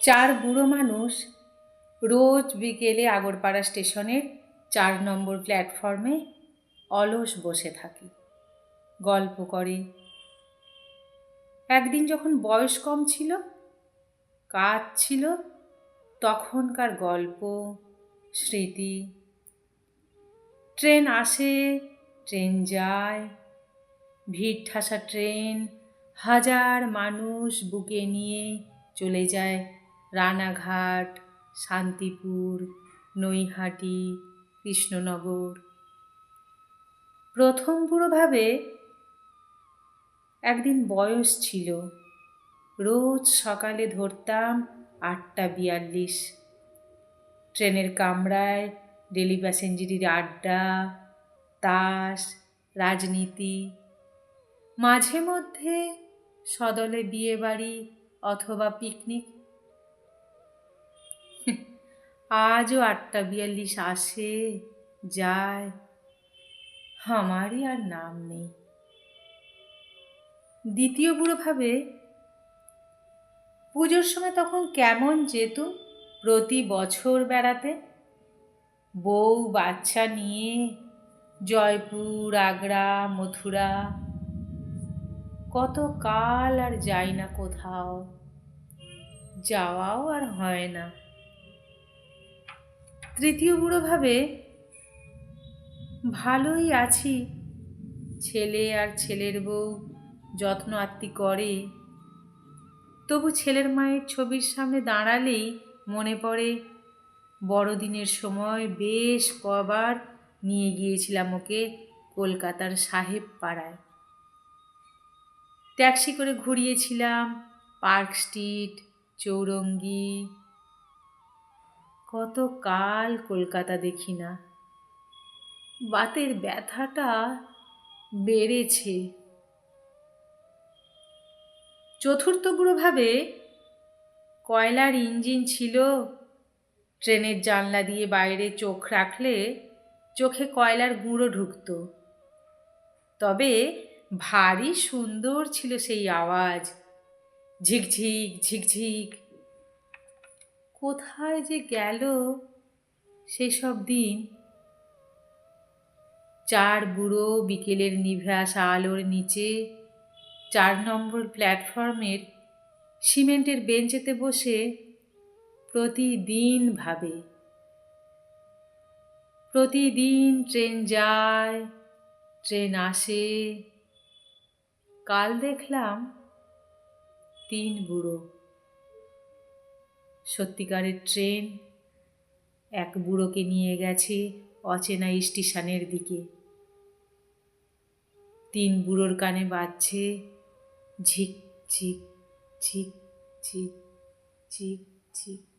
চার বুড়ো মানুষ রোজ বিকেলে আগরপাড়া স্টেশনের চার নম্বর প্ল্যাটফর্মে অলস বসে থাকে, গল্প করে। একদিন যখন বয়স কম ছিল, কাজ ছিল, তখনকার গল্প, স্মৃতি। ট্রেন আসে, ট্রেন যায়, ভিড় ঠাসা ট্রেন, হাজার মানুষ বুকে নিয়ে চলে যায় রানাঘাট, শান্তিপুর, নৈহাটি, কৃষ্ণনগর। প্রথম পুরোভাবে একদিন বয়স ছিল। রোজ সকালে ধরতাম আটটা বিয়াল্লিশ। ট্রেনের কামরায়, ডেলি প্যাসেঞ্জারির আড্ডা, তাস, রাজনীতি। মাঝে মধ্যে সদলে বিয়ে বাড়ি অথবা পিকনিক আজও আটটা বিয়াল্লিশ আসে, যায়। আমারই আর নাম নেই। দ্বিতীয় বুড়ো ভাবে, পুজোর সময় তখন কেমন যেত প্রতি বছর বেড়াতে? বউ, বাচ্চা নিয়ে, জয়পুর, আগ্রা, মথুরা। কত কাল আর যাই না কোথাও। যাওয়াও আর হয় না। তৃতীয় বুড়ো ভাবে, ভালোই আছি। ছেলে আর ছেলের বউ যত্ন আত্মি করে। তবু ছেলের মায়ের ছবির সামনে দাঁড়ালেই মনে পড়ে, বড়দিনের সময় বেশ কবার নিয়ে গিয়েছিলাম ওকে কলকাতার সাহেব পাড়ায়। ট্যাক্সি করে ঘুরিয়েছিলাম, পার্ক স্ট্রিট, চৌরঙ্গি কত কাল কলকাতা দেখি না। বাতের ব্যথাটা বেড়েছে। চতুর্থ বুড়ো কয়লার ইঞ্জিন ছিল। ট্রেনের জানলা দিয়ে বাইরে চোখ রাখলে চোখে কয়লার গুঁড়ো ঢুকত। তবে ভারী সুন্দর ছিল সেই আওয়াজ। ঝিকঝিক ঝিকঝিক কোথায় যে গেল সেসব দিন। চার বুড়ো বিকেলের নিভে আসা আলোর নিচে চার নম্বর প্ল্যাটফর্মের সিমেন্টের বেঞ্চেতে বসে প্রতিদিন ভাবে। প্রতিদিন ট্রেন যায়, ট্রেন আসে। কাল দেখলাম তিন বুড়ো। সত্যিকারের ট্রেন। এক বুড়োকে নিয়ে গেছে অচেনা স্টেশনের দিকে। তিন বুড়োর কানে বাজছে ঝিক ঝিক ঝিক ঝিক ঝিক ঝিক।